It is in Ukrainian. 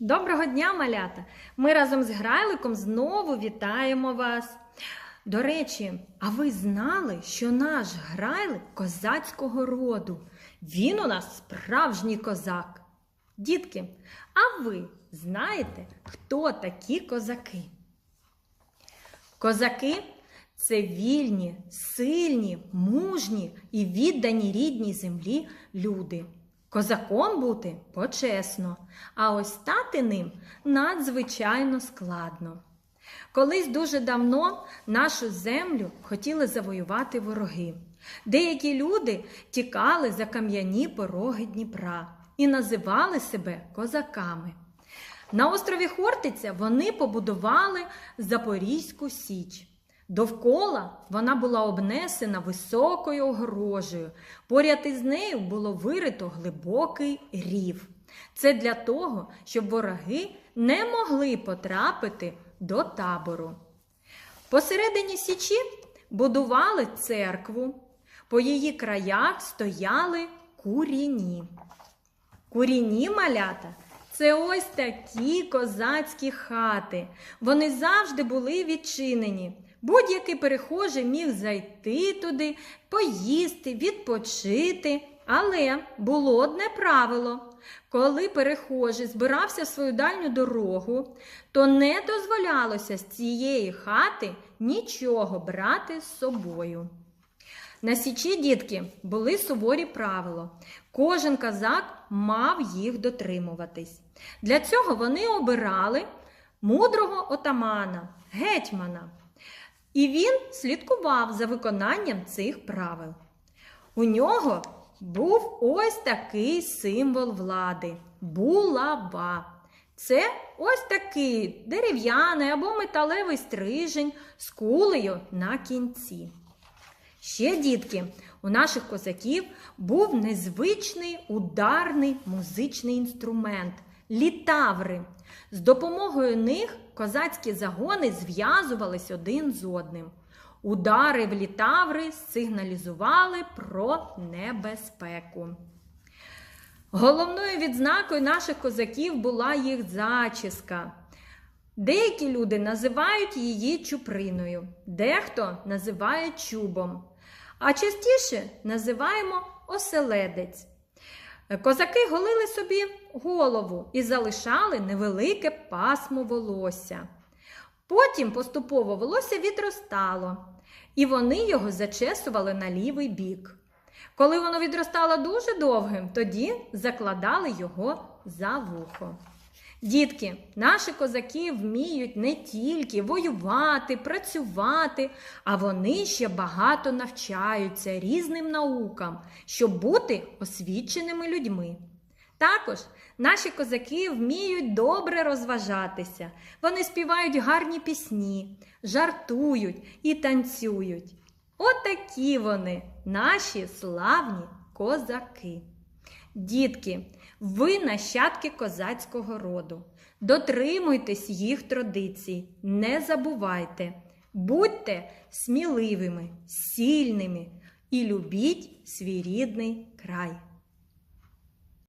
Доброго дня, малята! Ми разом з Грайликом знову вітаємо вас. До речі, а ви знали, що наш Грайлик козацького роду? Він у нас справжній козак. Дітки, а ви знаєте, хто такі козаки? Козаки це вільні, сильні, мужні і віддані рідній землі люди. Козаком бути почесно, а ось стати ним надзвичайно складно. Колись дуже давно нашу землю хотіли завоювати вороги. Деякі люди тікали за кам'яні пороги Дніпра і називали себе козаками. На острові Хортиця вони побудували Запорізьку Січ. Довкола вона була обнесена високою огорожею. Поряд із нею було вирито глибокий рів. Це для того, щоб вороги не могли потрапити до табору. Посередині січі будували церкву, по її краях стояли куріні. Куріні малята це ось такі козацькі хати. Вони завжди були відчинені. Будь-який перехожий міг зайти туди, поїсти, відпочити. Але було одне правило: коли перехожий збирався в свою дальню дорогу, то не дозволялося з цієї хати нічого брати з собою. На січі дітки були суворі правила. Кожен козак мав їх дотримуватись. Для цього вони обирали мудрого отамана, гетьмана. І він слідкував за виконанням цих правил. У нього був ось такий символ влади булава. Це ось такий дерев'яний або металевий стрижень з кулею на кінці. Ще, дітки, у наших козаків був незвичний ударний музичний інструмент літаври. З допомогою них козацькі загони зв'язувались один з одним. Удари в літаври сигналізували про небезпеку. Головною відзнакою наших козаків була їх зачіска. Деякі люди називають її чуприною, дехто називає чубом, а частіше називаємо оселедець. Козаки голили собі голову і залишали невелике пасмо волосся. Потім поступово волосся відростало, і вони його зачесували на лівий бік. Коли воно відростало дуже довгим, тоді закладали його за вухо. Дітки, наші козаки вміють не тільки воювати, працювати, а вони ще багато навчаються різним наукам, щоб бути освіченими людьми. Також наші козаки вміють добре розважатися. Вони співають гарні пісні, жартують і танцюють. Отакі вони, наші славні козаки. Дітки, ви нащадки козацького роду. Дотримуйтесь їх традицій, не забувайте, будьте сміливими, сильними і любіть свій рідний край.